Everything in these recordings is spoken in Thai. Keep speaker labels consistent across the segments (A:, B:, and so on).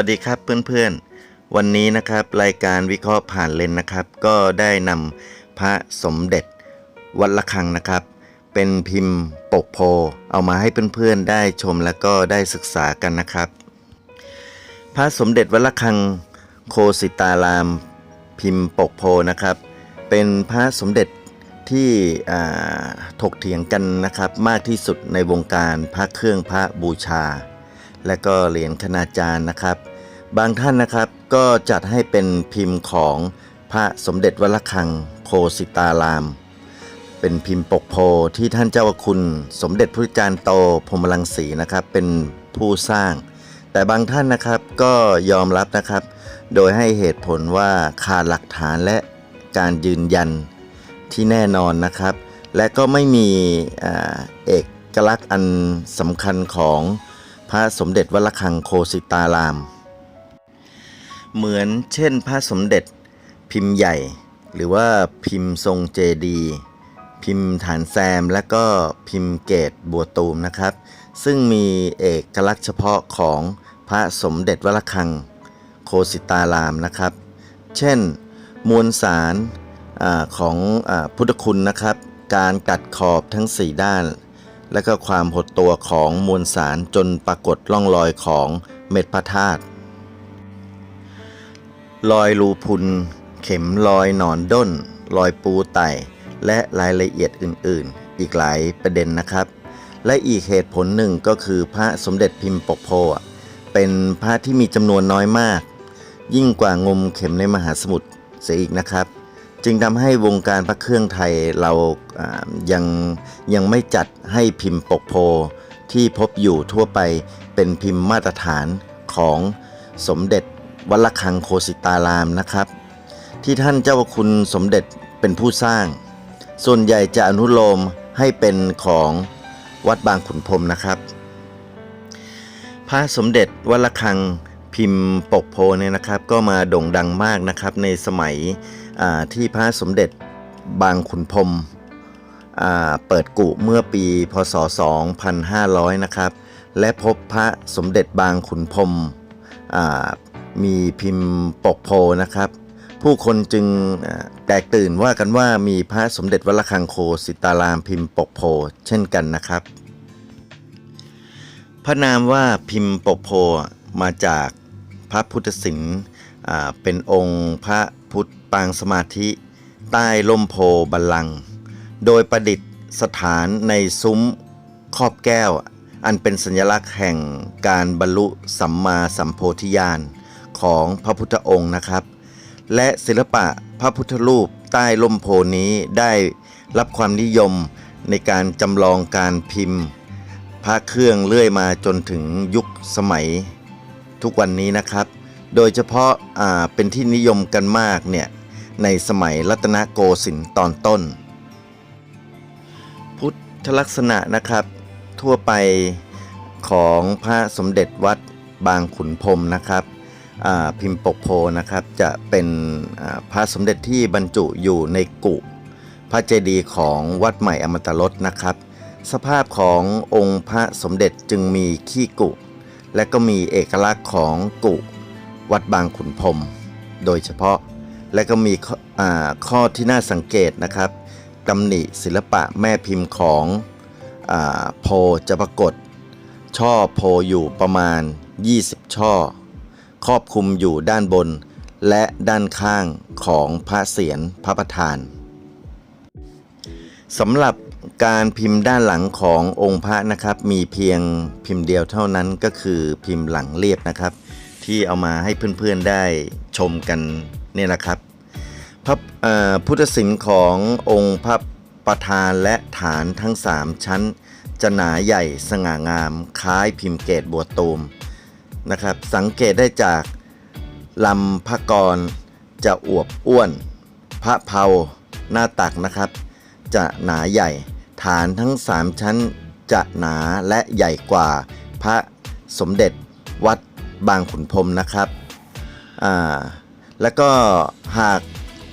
A: สวัสดีครับเพื่อนๆ วันนี้นะครับรายการวิเคราะห์ผ่านเลนส์นะครับ ก็ได้นำพระสมเด็จวัดละคังนะครับ เป็นพิมพ์ปกโพเอามาให้เพื่อนๆได้ชมแล้วก็ได้ศึกษากันนะครับ พระสมเด็จวัดละคังโคสิตาราม พิมพ์ปกโพนะครับ เป็นพระสมเด็จที่ถกเถียงกันนะครับมากที่สุดในวงการพระเครื่องพระบูชา และก็เหรียญคณาจารย์นะครับ บางท่านนะครับก็จัดให้เป็นพิมพ์ของพระสมเด็จวัดระฆังโคสิตาราม เป็นพิมพ์ปกโพที่ท่านเจ้าคุณสมเด็จพระจารย์โตพรมรังสีนะครับเป็นผู้สร้าง แต่บางท่านนะครับก็ยอมรับนะครับ โดยให้เหตุผลว่าขาดหลักฐานและการยืนยันที่แน่นอนนะครับ และก็ไม่มีอเอกลักษณ์อันสำคัญของพระสมเด็จวัดระฆังโคสิตาราม เหมือนเช่นพระสมเด็จ พิมพ์ใหญ่ หรือว่าพิมพ์ทรงเจดี พิมพ์ฐานแซม และก็พิมพ์เกตบัวตูมนะครับ ซึ่งมีเอกลักษณ์เฉพาะของพระสมเด็จวัดระฆัง โคสิตารามนะครับ เช่น มวลสารอของอพุทธคุณนะครับ การกัดขอบทั้ง 4 ด้าน และก็ความหดตัวของมวลสารจนปรากฏร่องรอยของเม็ดพระธาตุ รอยรูพุน เข็มรอยหนอนด้น รอยปูไต่ และรายละเอียดอื่น ๆ อีกหลายประเด็นนะครับ และอีกเหตุผลหนึ่งก็คือพระสมเด็จพิมพ์ปกโพเป็นพระที่มีจำนวนน้อยมาก ยิ่งกว่างมเข็มในมหาสมุทรเสียอีกนะครับ จึงทำให้วงการพระเครื่องไทยเราอ่ายังยังไม่จัดให้พิมพ์ปกโพที่พบอยู่ทั่วไปเป็นพิมพ์มาตรฐานของสมเด็จ วัดระฆังโคสิตารามนะครับ ที่ท่านเจ้าคุณสมเด็จเป็นผู้สร้าง ส่วนใหญ่จะอนุโลมให้เป็นของวัดบางขุนพรมนะครับ พระสมเด็จวัดระฆังพิมพ์ปกโพเนี่ยนะครับ ก็มาโด่งดังมากนะครับในสมัยที่พระสมเด็จบางขุนพรมเปิดกุเมื่อปีพศ 2500 นะครับ และพบพระสมเด็จบางขุนพรม มีพิมพ์ปกโพนะครับ ผู้คนจึงแตกตื่นว่ากันว่ามีพระสมเด็จวัดระฆังโคสิตารามพิมพ์ปกโพเช่นกันนะครับ พระนามว่าพิมพ์ปกโพมาจากพระพุทธศิลป์เป็นองค์พระพุทธปางสมาธิ ใต้ล่มโพบัลลัง โดยประดิษฐานในซุ้มครอบแก้ว อันเป็นสัญลักษณ์แห่งการบรรลุสัมมาสัมโพธิญาณ ของพระพุทธองค์นะครับ และศิลปะพระพุทธรูปใต้ล่มโพนี้ได้รับความนิยมในการจำลองการพิมพ์ พระเครื่องเลื่อยมาจนถึงยุคสมัยทุกวันนี้นะครับ โดยเฉพาะอ่าเป็นที่นิยมกันมากเนี่ยในสมัยรัตนโกสินทร์ตอนต้น พุทธลักษณะนะครับ ทั่วไปของพระสมเด็จวัดบางขุนพรมนะครับ พิมพ์ปกโพนะครับจะเป็นพระสมเด็จที่บรรจุอยู่ในกุพระเจดีย์ของวัดใหม่อมตะรสนะครับ สภาพขององค์พระสมเด็จจึงมีขี้กุ และก็มีเอกลักษณ์ของกุวัดบางขุนพรมโดยเฉพาะและก็มีข้ออาข้อที่น่าสังเกตนะครับตำหนิศิลปะแม่พิมพ์ของอโพจะปรากฏ ช่อโพอยู่ประมาณ 20 ช่อ ครอบคลุมอยู่ด้านบน และด้านข้างของพระเศียรพระประธานสำหรับการพิมพ์ด้านหลังขององค์พระนะครับ มีเพียงพิมพ์เดียวเท่านั้นก็คือพิมพ์หลังเรียบนะครับ ที่เอามาให้เพื่อนๆได้ชมกันนี่ยนะครับพระพุทธศิลป์ขององค์พระประธานและฐานทั้ง 3 ชั้น จะหนาใหญ่สง่างาม คล้ายพิมพ์เกตบัวตูม นะครับ สังเกตได้จากลำพระกรจะอวบอ้วน พระเพาหน้าตักนะครับ จะหนาใหญ่ ฐานทั้ง 3 ชั้นจะหนาและใหญ่กว่าพระสมเด็จวัดบางขุนพรมนะครับอ่าแล้วก็หาก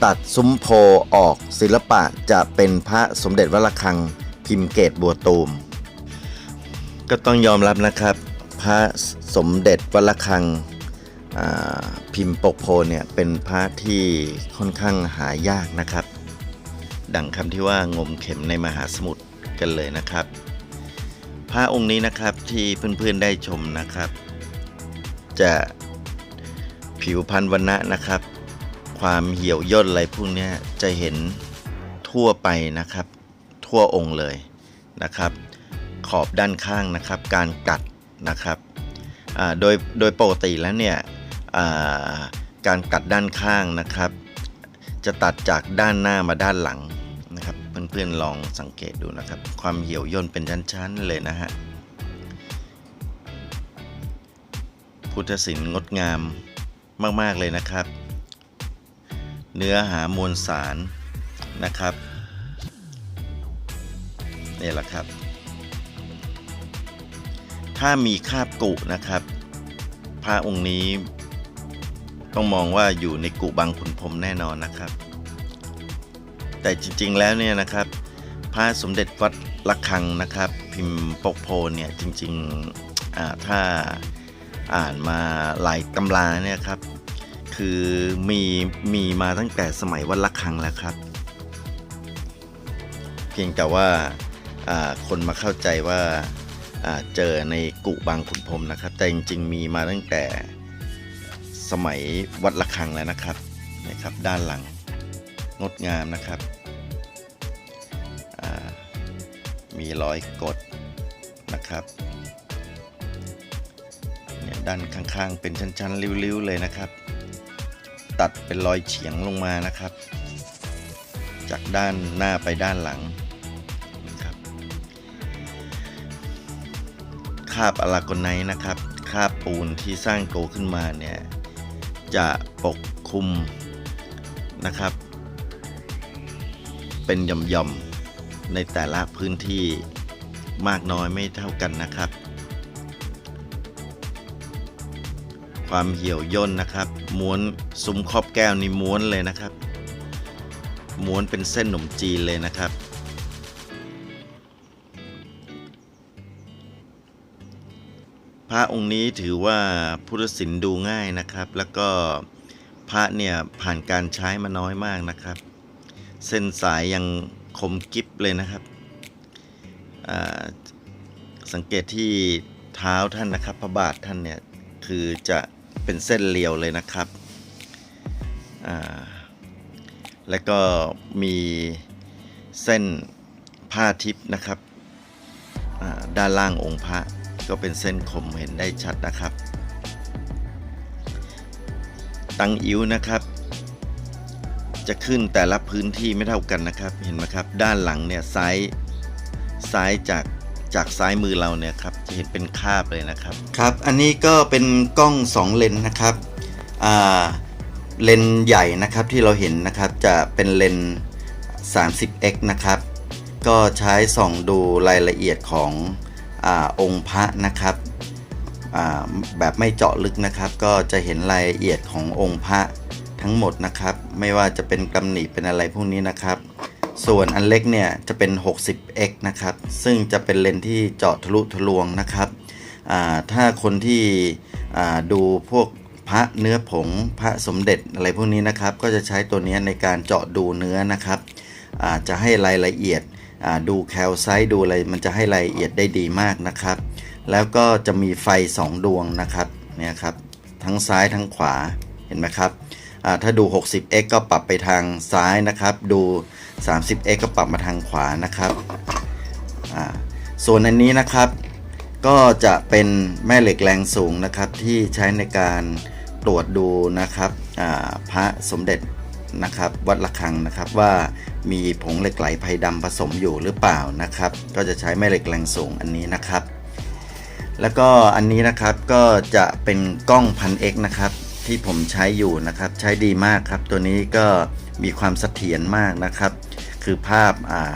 A: ตัดซุ้มโพออกศิลปะจะเป็นพระสมเด็จวัดระฆังพิมพ์เกตบัวตูม ก็ต้องยอมรับนะครับ พระสมเด็จวัดระฆังพิมพ์ปกโพเนี่ยเป็นพระที่ค่อนข้างหายากนะครับ ดังคำที่ว่างมเข็มในมหาสมุทรกันเลยนะครับ พระองค์นี้นะครับที่เพื่อนๆได้ชมนะครับ จะผิวพรรณวันณะนะครับ ความเหี่ยวย่นอะไรพวกนี้จะเห็นทั่วไปนะครับ ทั่วองค์เลยนะครับ ขอบด้านข้างนะครับ การกัด นะครับโดยโดยปกติแล้วเนี่ยการกัดด้านข้างนะครับ จะตัดจากด้านหน้ามาด้านหลังนะครับเพื่อนๆลองสังเกตดูนะครับ ความเหี่ยวย่นเป็นชั้นๆเลยนะฮะพุทธศิลป์งดงามมากๆเลยนะครับ เนื้อหามวลสารนะครับนี่แหละครับ ถ้ามีคาบกุนะครับ พระองค์นี้ต้องมองว่าอยู่ในกุบางขุนพรมแน่นอนนะครับ แต่จริงๆแล้วเนี่ยนะครับ พระสมเด็จวัดระฆังนะครับ พิมพ์ปกโพเนี่ยจริงๆถ้าอ่านมาหลายตำราเนี่ยครับ คือมีมีมาตั้งแต่สมัยวัดระฆังแล้วครับ เพียงแต่ว่าคนมาเข้าใจว่า เจอในกุบางขุนพรมนะครับ แต่จริงๆมีมาตั้งแต่สมัยวัดระฆังแล้วนะครับนะครับ ด้านหลังงดงามนะครับมีรอยกดนะครับเนี่ยด้านข้างๆ เป็นชั้นๆ ริ้วๆ เลยนะครับ ตัดเป็นรอยเฉียงลงมานะครับ จากด้านหน้าไปด้านหลังาบอลากไนท์นะครับคาบปูนที่สร้างโตขึ้นมาเนี่ยจะปกคลุมนะครับ เป็นหย่อมๆในแต่ละพื้นที่มากน้อยไม่เท่ากันนะครับ ความเหี่ยวย่นนะครับ ม้วนซุ้มครอบแก้วนี่ม้วนเลยนะครับ ม้วนเป็นเส้นหนมจีนเลยนะครับ ระองค์นี้ถือว่าพุทธศิลป์ดูง่ายนะครับ แล้วก็พระเนี่ยผ่านการใช้มาน้อยมากนะครับ เส้นสายยังคมกิฟเลยนะครับ สังเกตที่เท้าท่านนะครับ พระบาทท่านเนี่ยคือจะเป็นเส้นเรียวเลยนะครับแล้วก็มีเส้นผ้าทิพย์นะครับด้านล่างองค์พระ ก็เป็นเส้นคมเห็นได้ชัดนะครับ ตังอิ๋วนะครับ จะขึ้นแต่ละพื้นที่ไม่เท่ากันนะครับ เห็นไหมครับ ด้านหลังเนี่ยซ้ายซ้ายจากจากซ้ายมือเราเนี่ยครับจะเห็นเป็นคาบเลยนะครับครับ อันนี้ก็เป็นกล้อง 2 เลนนะครับอ่าเลนใหญ่นะครับที่เราเห็นนะครับจะเป็นเลน 30x นะครับ ก็ใช้ส่องดูรายละเอียดของ อองค์พระนะครับแบบไม่เจาะลึกนะครับ ก็จะเห็นรายละเอียดขององค์พระทั้งหมดนะครับ ไม่ว่าจะเป็นกำหนิเป็นอะไรพวกนี้นะครับ ส่วนอันเล็กเนี่ยจะเป็น 60x นะครับ ซึ่งจะเป็นเลนส์ที่เจาะทะลุทะลวงนะครับถ้าคนที่ดูพวกพระเนื้อผงพระสมเด็จอะไรพวกนี้นะครับ ก็จะใช้ตัวนี้ในการเจาะดูเนื้อนะครับจะให้รายละเอียด ดูแคลไซต์ดูอะไรมันจะให้รายละเอียดได้ดีมากนะครับ แล้วก็จะมีไฟ 2 ดวงนะครับเนี่ยครับทั้งซ้ายทั้งขวาเห็นไหมครับถ้าดู 60x ก็ปรับไปทางซ้ายนะครับ ดู 30x ก็ปรับมาทางขวานะครับส่วนอันนี้นะครับก็จะเป็นแม่เหล็กแรงสูงนะครับที่ใช้ในการตรวจดูนะครับพระสมเด็จนะครับวัดระฆังนะครับว่า มีผงเหล็กไหลไพดำผสมอยู่หรือเปล่านะครับ ก็จะใช้แม่เหล็กแรงสูงอันนี้นะครับ แล้วก็อันนี้นะครับก็จะเป็นกล้องพันเอกนะครับ ที่ผมใช้อยู่นะครับ ใช้ดีมากครับ ตัวนี้ก็มีความเสถียรมากนะครับ คือภาพอ่า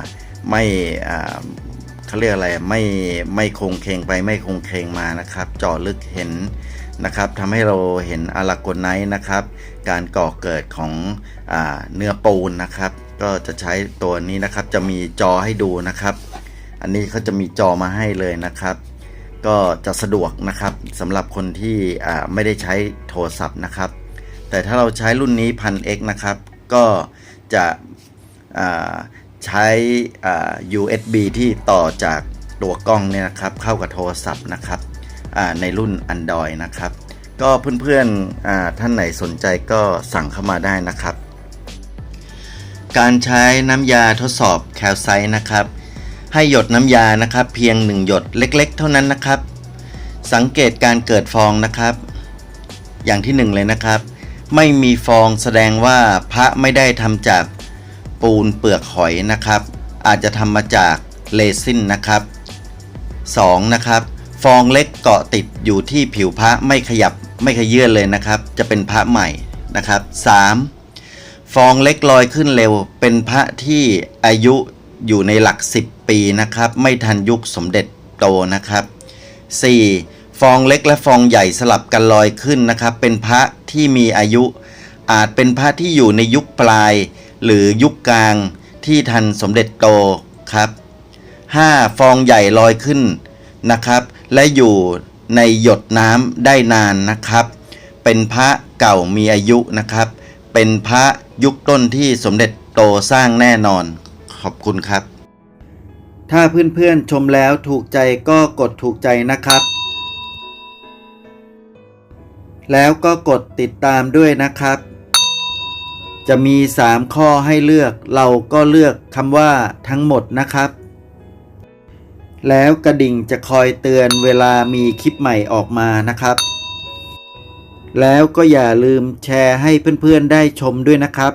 A: ไม่อ่าเขาเรียกอะไรไม่ไม่คงเคงไปไม่คงเคงมานะครับจาะลึกเห็น นะครับทำให้เราเห็นอะลากไนท์นะครับ การก่อเกิดของอเนื้อปูนนะครับ ก็จะใช้ตัวนี้นะครับจะมีจอให้ดูนะครับ อันนี้เขาจะมีจอมาให้เลยนะครับ ก็จะสะดวกนะครับสำหรับคนที่ไม่ได้ใช้โทรศัพท์นะครับ แต่ถ้าเราใช้รุ่นนี้ 1000X นะครับ ก็จะใช้ USB ที่ต่อจากตัวกล้องเนี่ยนะครับ เข้ากับโทรศัพท์นะครับ ในรุ่น Android นะครับ ก็เพื่อนๆท่านไหนสนใจก็สั่งเข้ามาได้นะครับ การใช้น้ำยาทดสอบแคลไซต์นะครับ ให้หยดน้ำยานะครับ เพียง 1 หยดเล็กๆ เท่านั้นนะครับ สังเกตการเกิดฟองนะครับ อย่างที่ 1 เลยนะครับ ไม่มีฟองแสดงว่าพระไม่ได้ทำจากปูนเปลือกหอยนะครับ อาจจะทำมาจากเรซินนะครับ 2. นะครับ ฟองเล็กเกาะติดอยู่ที่ผิวพระไม่ขยับไม่ขยื่นเลยนะครับ จะเป็นพระใหม่นะครับ 3. ฟองเล็กลอยขึ้นเร็ว เป็นพระที่อายุอยู่ในหลัก 10 ปีนะครับ ไม่ทันยุคสมเด็จโตนะครับ 4. ฟองเล็กและฟองใหญ่สลับกันลอยขึ้นนะครับ เป็นพระที่มีอายุ อาจเป็นพระที่อยู่ในยุคปลาย หรือยุคกลางที่ทันสมเด็จโตครับ 5. ฟองใหญ่ลอยขึ้นนะครับ และอยู่ในหยดน้ำได้นานนะครับ เป็นพระเก่ามีอายุนะครับ เป็นพระยุคต้นที่สมเด็จโตสร้างแน่นอน ขอบคุณครับ ถ้าเพื่อนๆชมแล้วถูกใจก็กดถูกใจนะครับ แล้วก็กดติดตามด้วยนะครับ จะมี 3 ข้อให้เลือก เราก็เลือกคำว่าทั้งหมดนะครับ แล้วกระดิ่งจะคอยเตือนเวลามีคลิปใหม่ออกมานะครับ แล้วก็อย่าลืมแชร์ให้เพื่อนๆได้ชมด้วยนะครับ